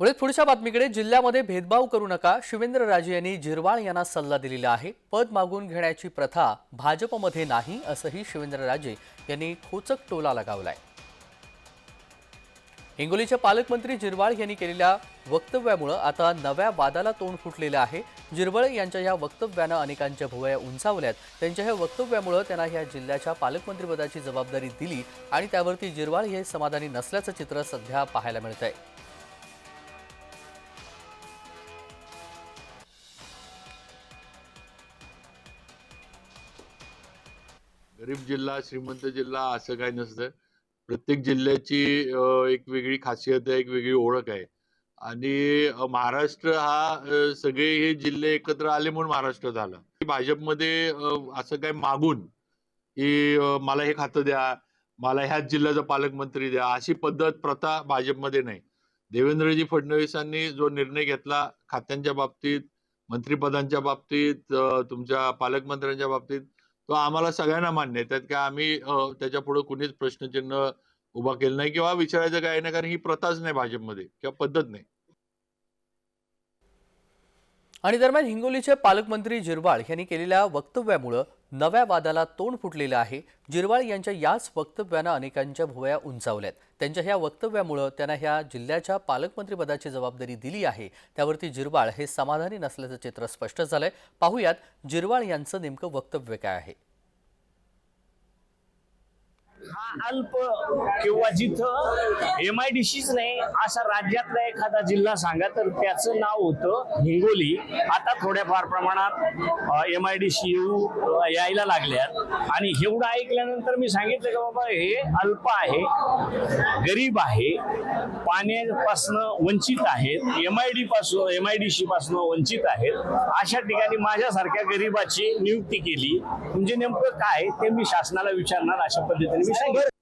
पुढे पुढच्या बातमीकडे जिल्ह्यामध्ये भेदभाव करू नका शिवेंद्र राजे यांनी जिरवाळ यांना सल्ला दिलेला आहे. पद मागून घेण्याची प्रथा भाजपमध्ये नाही असंही शिवेंद्र राजे यांनी खोचक टोला लगावलाय. हिंगोलीच्या पालकमंत्री जिरवाळ यांनी केलेल्या वक्तव्यामुळं आता नव्या वादाला तोंड फुटलेलं आहे. जिरवळ यांच्या या वक्तव्यानं अनेकांच्या भुवया उंचावल्यात. त्यांच्या या वक्तव्यामुळं त्यांना या जिल्ह्याच्या पालकमंत्रीपदाची जबाबदारी दिली आणि त्यावरती जिरवाळ हे समाधानी नसल्याचं चित्र सध्या पाहायला मिळत आहे गरीब जिल्हा श्रीमंत जिल्हा असं काही नसतं. प्रत्येक जिल्ह्याची एक वेगळी खासियत आहे एक वेगळी ओळख आहे. आणि महाराष्ट्र हा सगळे हे जिल्हे एकत्र आले म्हणून महाराष्ट्र झाला. भाजपमध्ये असं काय मागून की मला हे खातं द्या मला ह्याच जिल्ह्याचा पालकमंत्री द्या अशी पद्धत प्रथा भाजपमध्ये नाही. देवेंद्रजी फडणवीसांनी जो निर्णय घेतला खात्यांच्या बाबतीत मंत्रिपदांच्या बाबतीत तुमच्या पालकमंत्र्यांच्या बाबतीत तो आम्हाला सगळ्यांना मान्य आहे. त्यात काय आम्ही त्याच्या पुढे कुणीच प्रश्नचिन्ह उभा केलं नाही किंवा विचारायचं काय नाही कारण ही प्रथाच नाही भाजपमध्ये किंवा पद्धत नाही. आणि दरम्यान हिंगोलीचे पालकमंत्री जिरवाळ यांनी केलेल्या वक्तव्यामुळं नव्या वादाला तोंड फुटलेलं आहे. जिरवाळ यांच्या याच वक्तव्यानं अनेकांच्या भुवया उंचावल्यात. त्यांच्या ह्या वक्तव्यामुळं त्यांना ह्या जिल्ह्याच्या पालकमंत्रीपदाची जबाबदारी दिली आहे. त्यावरती जिरवाळ हे समाधानी नसल्याचं चित्र स्पष्ट झालंय. पाहुयात जिरवाळ यांचं नेमकं वक्तव्य काय आहे. हा अल्प किंवा जिथं एम आय डी सीच नाही असा राज्यातला एखादा जिल्हा सांगा तर त्याचं नाव होतं हिंगोली. आता थोड्याफार प्रमाणात एम आय डी सी येऊ यायला लागल्यात. आणि एवढं ऐकल्यानंतर मी सांगितलं का बाबा हे अल्प आहे गरीब आहे पाण्यापासनं वंचित आहेत एम आय डी पासून एम आय डी सी पासून वंचित आहेत. अशा ठिकाणी माझ्यासारख्या गरीबाची नियुक्ती केली. म्हणजे नेमकं काय ते मी शासनाला विचारणार अशा पद्धतीने मी Thank you.